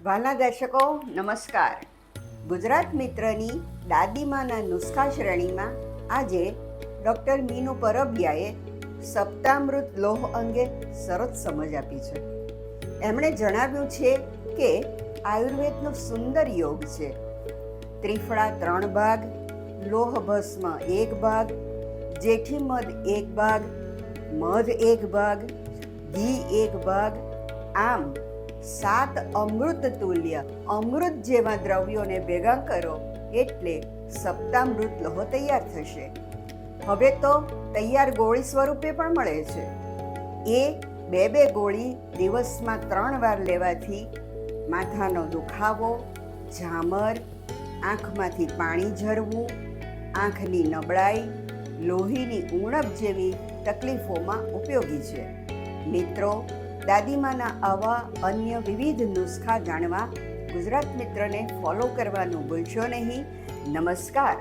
વાલા દર્શકો, નમસ્કાર. ગુજરાત મિત્રની દાદીમાના નુસ્ખા શ્રેણીમાં આજે ડૉક્ટર મીનુ પરબિયાએ સપ્તામૃત લોહ અંગે સરસ સમજ આપી છે. એમણે જણાવ્યું છે કે આયુર્વેદનો સુંદર યોગ છે. ત્રિફળા ત્રણ ભાગ, લોહ ભસ્મ એક ભાગ, જેઠી મધ એક ભાગ, મધ એક ભાગ, ઘી એક ભાગ, આમ સાત અમૃત તુલ્ય. અમૃત જેવા દ્રવ્યોને ભેગા કરો એટલે સપ્તામૃત લોહો તૈયાર થશે. હવે તો તૈયાર ગોળી સ્વરૂપે પણ મળે છે. એ બે બે ગોળી દિવસમાં ત્રણ વાર લેવાથી માથાનો દુખાવો, ઝામર, આંખમાંથી પાણી ઝરવું, આંખની નબળાઈ, લોહીની ઉણપ જેવી તકલીફોમાં ઉપયોગી છે. મિત્રો દાદીમાના આવા અન્ય વિવિધ નુસ્ખા જાણવા ગુજરાત મિત્રને ફોલો કરવાનું ભૂલશો નહીં. નમસ્કાર.